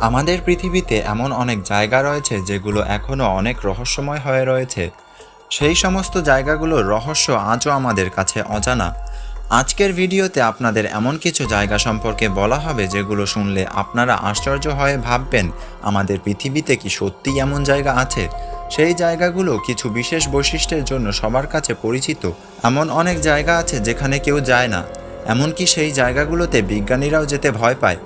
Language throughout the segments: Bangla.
আমাদের পৃথিবীতে এমন অনেক জায়গা রয়েছে যেগুলো এখনও অনেক রহস্যময় হয়ে রয়েছে। সেই সমস্ত জায়গাগুলোর রহস্য আজও আমাদের কাছে অজানা। আজকের ভিডিওতে আপনাদের এমন কিছু জায়গা সম্পর্কে বলা হবে যেগুলো শুনলে আপনারা আশ্চর্য হয়ে ভাববেন, আমাদের পৃথিবীতে কি সত্যিই এমন জায়গা আছে? সেই জায়গাগুলো কিছু বিশেষ বৈশিষ্ট্যের জন্য সবার কাছে পরিচিত। এমন অনেক জায়গা আছে যেখানে কেউ যায় না। এমনকি সেই জায়গাগুলোতে বিজ্ঞানীরাও যেতে ভয় পায়।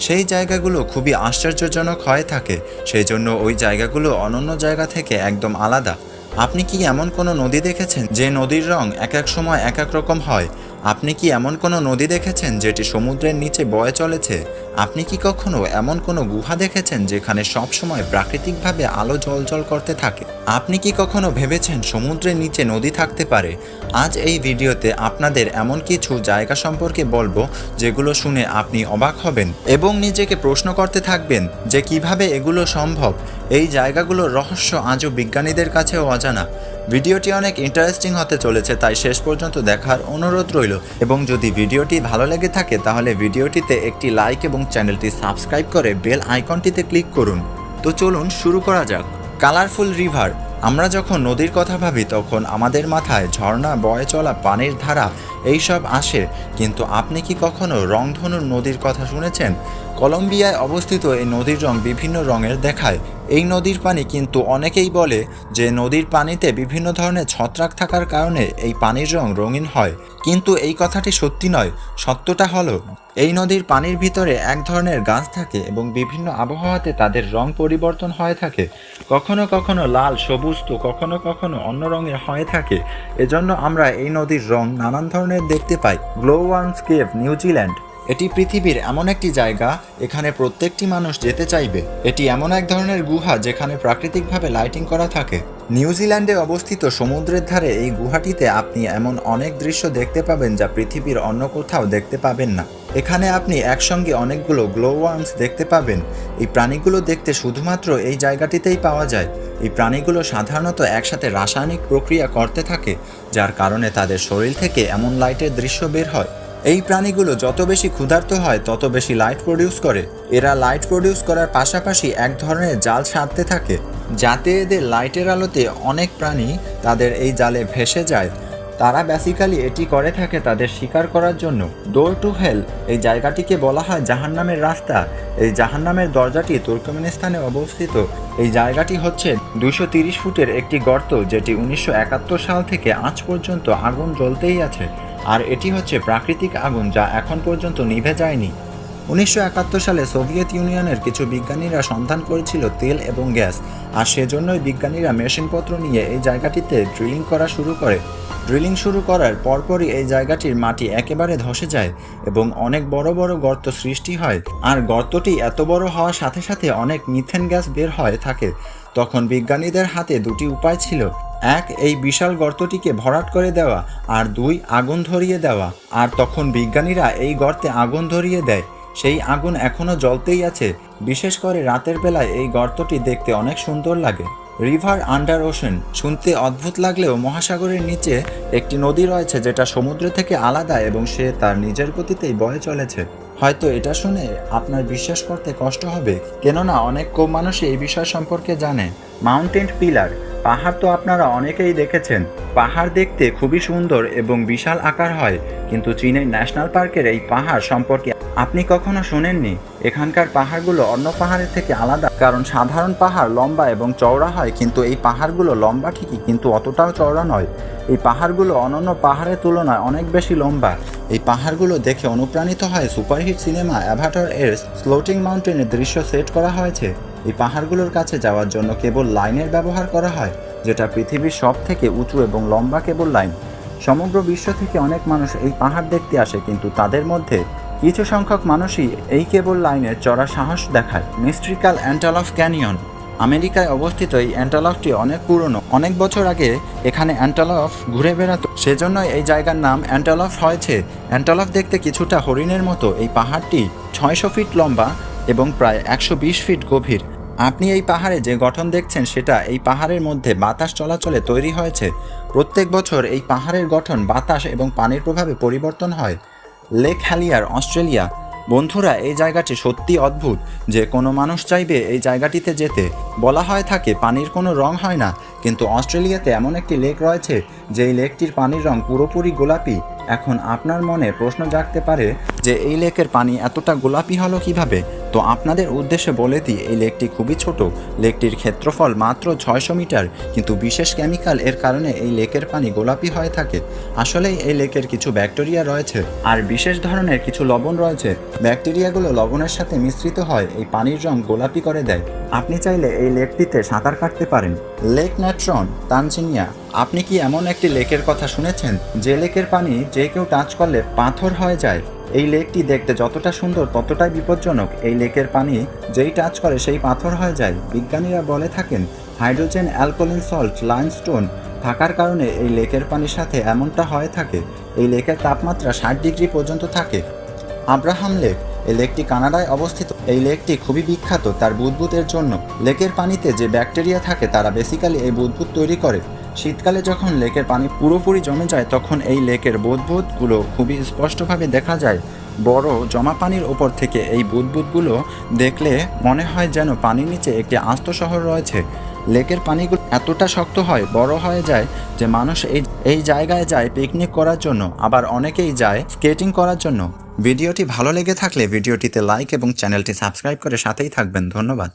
সেই জায়গাগুলো খুবই আশ্চর্যজনক হয়ে থাকে, সেই জন্য ওই জায়গাগুলো অনন্য জায়গা থেকে একদম আলাদা। আপনি কি এমন কোনো নদী দেখেছেন যে নদীর রং এক এক সময় এক এক রকম হয়? আপনি কি এমন কোনো নদী দেখেছেন যেটি সমুদ্রের নিচে বয়ে চলেছে? আপনি কি কখনো এমন কোনো গুহা দেখেছেন যেখানে সব সময় প্রাকৃতিকভাবে আলো জলজল করতে থাকে? আপনি কি কখনো ভেবেছেন সমুদ্রের নিচে নদী থাকতে পারে? আজ এই ভিডিওতে আপনাদের এমন কিছু জায়গা সম্পর্কে বলব, যেগুলো শুনে আপনি অবাক হবেন এবং নিজেকে প্রশ্ন করতে থাকবেন যে কীভাবে এগুলো সম্ভব? এই জায়গাগুলোর রহস্য আজও বিজ্ঞানীদের কাছেও অজানা। ভিডিওটি অনেক ইন্টারেস্টিং হতে চলেছে, তাই শেষ পর্যন্ত দেখার অনুরোধ রইল। এবং যদি ভিডিওটি ভালো লেগে থাকে, তাহলে ভিডিওটিতে একটি লাইক এবং চ্যানেলটি সাবস্ক্রাইব করে বেল আইকনটিতে ক্লিক করুন। তো চলুন শুরু করা যাক। Colourful river. আমরা যখন নদীর কথা ভাবি, তখন আমাদের মাথায় ঝর্ণা, বয়ে চলা পানির ধারা এইসব আসে। কিন্তু আপনি কি কখনো রংধনুর নদীর কথা শুনেছেন? কলম্বিয়ায় অবস্থিত এই নদীর রং বিভিন্ন রঙের দেখায়। এই নদীর পানি কিন্তু অনেকেই বলে যে নদীর পানিতে বিভিন্ন ধরনের ছত্রাক থাকার কারণে এই পানির রং রঙিন হয়। কিন্তু এই কথাটি সত্যি নয়, সত্যটা হলো, এই নদীর পানির ভিতরে এক ধরনের গাছ থাকে এবং বিভিন্ন আবহাওয়াতে তাদের রং পরিবর্তন হয়ে থাকে। কখনো কখনো লাল, সবুজ তো কখনো কখনো অন্য রঙের হয়ে থাকে। এজন্য আমরা এই নদীর রং নানান ধরনের দেখতে পাই। গ্লোওয়ার্মস কেভ নিউজিল্যান্ড এটি পৃথিবীর এমন একটি জায়গা, এখানে প্রত্যেকটি মানুষ যেতে চাইবে। এটি এমন এক ধরনের গুহা যেখানে প্রাকৃতিকভাবে লাইটিং করা থাকে। নিউজিল্যান্ডে অবস্থিত সমুদ্রের ধারে এই গুহাটিতে আপনি এমন অনেক দৃশ্য দেখতে পাবেন যা পৃথিবীর অন্য কোথাও দেখতে পাবেন না। এখানে আপনি একসঙ্গে অনেকগুলো গ্লোওয়ার্মস দেখতে পাবেন। এই প্রাণীগুলো দেখতে শুধুমাত্র এই জায়গাটিতেই পাওয়া যায়। এই প্রাণীগুলো সাধারণত একসাথে রাসায়নিক প্রক্রিয়া করতে থাকে, যার কারণে তাদের শরীর থেকে এমন লাইটের দৃশ্য বের হয়। এই প্রাণীগুলো যত বেশি ক্ষুধার্ত হয়, তত বেশি লাইট প্রডিউস করে। এরা লাইট প্রডিউস করার পাশাপাশি এক ধরনের জাল সারতে থাকে, যাতে এদের লাইটের আলোতে অনেক প্রাণী তাদের এই জালে ভেসে যায়। তারা বেসিক্যালি এটি করে থাকে তাদের শিকার করার জন্য। ডোর টু হেল এই জায়গাটিকে বলা হয় জাহান্নামের রাস্তা। এই জাহান্নামের দরজাটি তুর্কমেনিস্তানে অবস্থিত। এই জায়গাটি হচ্ছে দুশো ফুটের একটি গর্ত, যেটি উনিশশো একাত্তর সাল থেকে আজ পর্যন্ত আগুন জ্বলতেই আছে। আর এটি হচ্ছে প্রাকৃতিক আগুন যা এখন পর্যন্ত নিভে যায়নি। উনিশশো একাত্তর সালে সোভিয়েত ইউনিয়নের কিছু বিজ্ঞানীরা সন্ধান করেছিল তেল এবং গ্যাস, আর সেজন্যই বিজ্ঞানীরা মেশিনপত্র নিয়ে এই জায়গাটিতে ড্রিলিং করা শুরু করে। ড্রিলিং শুরু করার পরপরই এই জায়গাটির মাটি একেবারে ধসে যায় এবং অনেক বড় বড় গর্ত সৃষ্টি হয়, আর গর্তটি এত বড় হওয়ার সাথে সাথে অনেক মিথেন গ্যাস বের হয়ে থাকে। তখন বিজ্ঞানীদের হাতে দুটি উপায় ছিল এক, এই বিশাল গর্তটিকে ভরাট করে দেওয়া, আর দুই, আগুন ধরিয়ে দেওয়া। আর তখন বিজ্ঞানীরা এই গর্তে আগুন ধরিয়ে দেয়। সেই আগুন এখনও জ্বলতেই আছে। বিশেষ করে রাতের বেলায় এই গর্তটি দেখতে অনেক সুন্দর লাগে। রিভার আন্ডার ওশেন, শুনতে অদ্ভুত লাগলেও মহাসাগরের নিচে একটি নদী রয়েছে যেটা সমুদ্র থেকে আলাদা এবং সে তার নিজের গতিতেই বয়ে চলেছে। হয়তো এটা শুনে আপনার বিশ্বাস করতে কষ্ট হবে। কেননা অনেক কম মানুষই এই বিষয় সম্পর্কে জানে। মাউন্টেন পিলার পাহাড় তো আপনারা অনেকেই দেখেছেন। পাহাড় দেখতে খুবই সুন্দর এবং বিশাল আকার হয়, কিন্তু চীনের ন্যাশনাল পার্কের এই পাহাড় সম্পর্কে আপনি কখনো শোনেননি? এখানকার পাহাড়গুলো অন্য পাহাড়ের থেকে আলাদা। কারণ সাধারণ পাহাড় লম্বা এবং চওড়া হয়, কিন্তু এই পাহাড়গুলো লম্বা ঠিকই, কিন্তু অতটাও চওড়া নয়। এই পাহাড়গুলো অন্যান্য পাহাড়ের তুলনায় অনেক বেশি লম্বা। এই পাহাড়গুলো দেখে অনুপ্রাণিত হয় সুপারহিট সিনেমা অ্যাভাটার এর স্লোটিং মাউন্টেনের দৃশ্য সেট করা হয়েছে। এই পাহাড়গুলোর কাছে যাওয়ার জন্য কেবল লাইনের ব্যবহার করা হয়, যেটা পৃথিবীর সব থেকে উঁচু এবং লম্বা কেবল লাইন। সমগ্র বিশ্ব থেকে অনেক মানুষ এই পাহাড় দেখতে আসে, কিন্তু তাদের মধ্যে কিছু সংখ্যক মানুষই এই কেবল লাইনের চড়া সাহস দেখায়। মিস্ট্রিক্যাল অ্যান্টালফ ক্যানিয়ন, আমেরিকায় অবস্থিত এই অ্যান্টালফটি অনেক পুরনো। অনেক বছর আগে এখানে অ্যান্টালফ ঘুরে বেড়াতো। সেজন্যই এই জায়গার নাম অ্যান্টালফ হয়েছে। অ্যান্টালফ দেখতে কিছুটা হরিণের মতো। এই পাহাড়টি ছয়শো ফিট লম্বা এবং প্রায় একশো বিশ ফিট গভীর। আপনি এই পাহাড়ে যে গঠন দেখছেন, সেটা এই পাহাড়ের মধ্যে বাতাস চলাচলে তৈরি হয়েছে। প্রত্যেক বছর এই পাহাড়ের গঠন বাতাস এবং পানির প্রভাবে পরিবর্তন হয়। Lake Hillier, Australia. বন্ধুরা, এই জায়গাটি সত্যি অদ্ভুত। যে কোনো মানুষ চাইবে এই জায়গাটিতে যেতে। বলা হয় থাকে, পানির কোনো রং হয় না। কিন্তু অস্ট্রেলিয়াতে এমন একটি লেক রয়েছে, যেই লেকটির পানির রং পুরোপুরি গোলাপি। এখন আপনার মনে প্রশ্ন জাগতে পারে যে এই লেকের পানি এতটা গোলাপি হলো কীভাবে? তো আপনাদের উদ্দেশ্যে বলে দিই, এই লেকটি খুবই ছোট। লেকটির ক্ষেত্রফল মাত্র ছয়শো মিটার, কিন্তু বিশেষ কেমিক্যাল এর কারণে এই লেকের পানি গোলাপি হয়ে থাকে। আসলেই এই লেকের কিছু ব্যাকটেরিয়া রয়েছে। আর বিশেষ ধরনের কিছু লবণ রয়েছে। ব্যাকটেরিয়াগুলো লবণের সাথে মিশ্রিত হয়, এই পানির রং গোলাপি করে দেয়। আপনি চাইলে এই লেকটিতে সাঁতার কাটতে পারেন। লেক ন্যাট্রন, তানজিনিয়া, আপনি কি এমন একটি লেকের কথা শুনেছেন? যে লেকের পানি যে কেউ টাচ করলে পাথর হয়ে যায়। এই লেকটি দেখতে যতটা সুন্দর ততটাই বিপজ্জনক। এই লেকের পানি যেই টাচ করে সেই পাথর হয়ে যায়। বিজ্ঞানীরা বলে থাকেন, হাইড্রোজেন অ্যালকোলিন সল্ট, লাইমস্টোন থাকার কারণে এই লেকের পানির সাথে এমনটা হয়ে থাকে, এই লেকের তাপমাত্রা ষাট ডিগ্রি পর্যন্ত থাকে। আব্রাহাম লেক, এই লেকটি কানাডায় অবস্থিত। এই লেকটি খুবই বিখ্যাত, তার বুদবুদের জন্য। লেকের পানিতে যে ব্যাকটেরিয়া থাকে, তারা বেসিক্যালি এই বুদবুদ তৈরি করে। শীতকালে যখন লেকের পানি পুরোপুরি জমে যায়, তখন এই লেকের বুদবুদগুলো খুবই স্পষ্টভাবে দেখা যায়। বড় জমা পানির ওপর থেকে এই বুদবুদগুলো দেখলে মনে হয় যেন পানির নিচে একটি আস্ত শহর রয়েছে। লেকের পানিগুলো এতটা শক্ত হয়, বড় হয়ে যায় যে মানুষ এই এই জায়গায় যায় পিকনিক করার জন্য, আবার অনেকেই যায় স্কেটিং করার জন্য। ভিডিওটি ভালো লেগে থাকলে ভিডিওটিতে লাইক এবং চ্যানেলটি সাবস্ক্রাইব করে সাথেই থাকবেন। ধন্যবাদ।